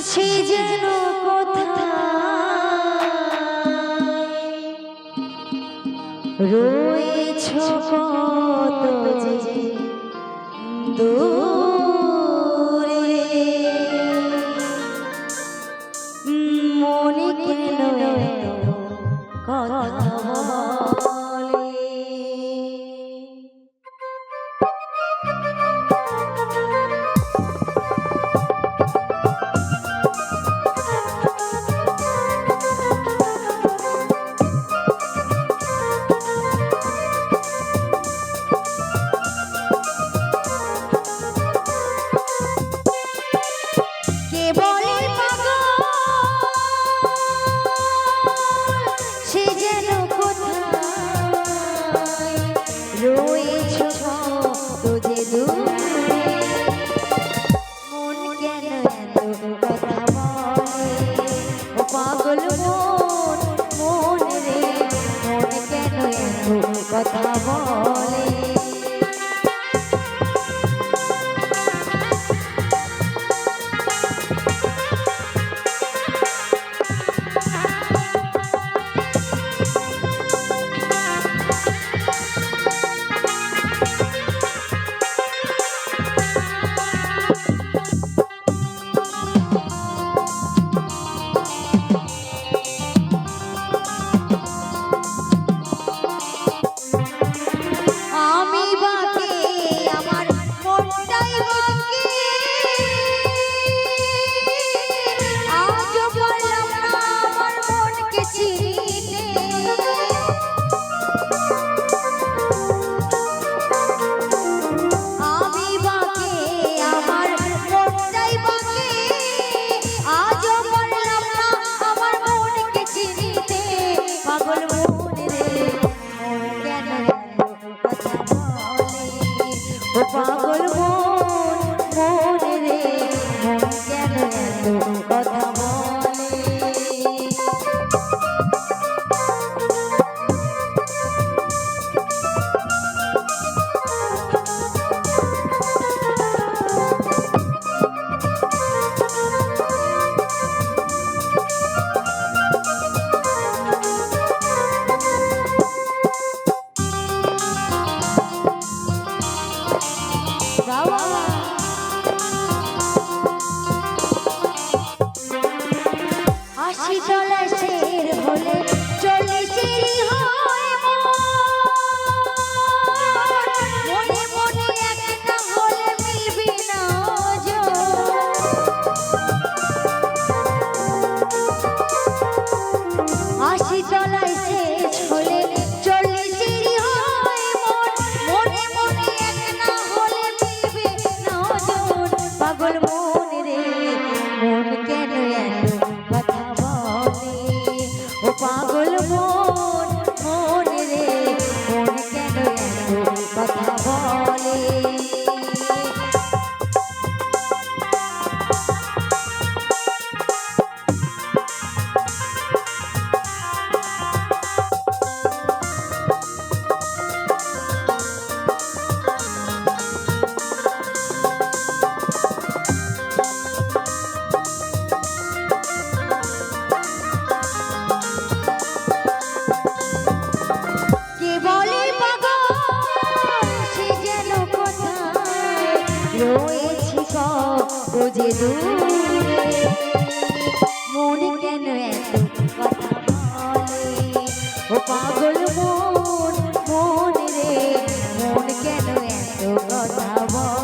সে যেন কোথায়? রয়েছ কত যে দূরে? মনে কেন কথা Rui. পাগল মন রে। কেন কথা বলে ও পাগল মন মন রে। কেন রয়েছি গো যে দূরে। মন কেন এত কথা বলে? ও পাগল মন মন রে, মন কেন এত কথা বলে?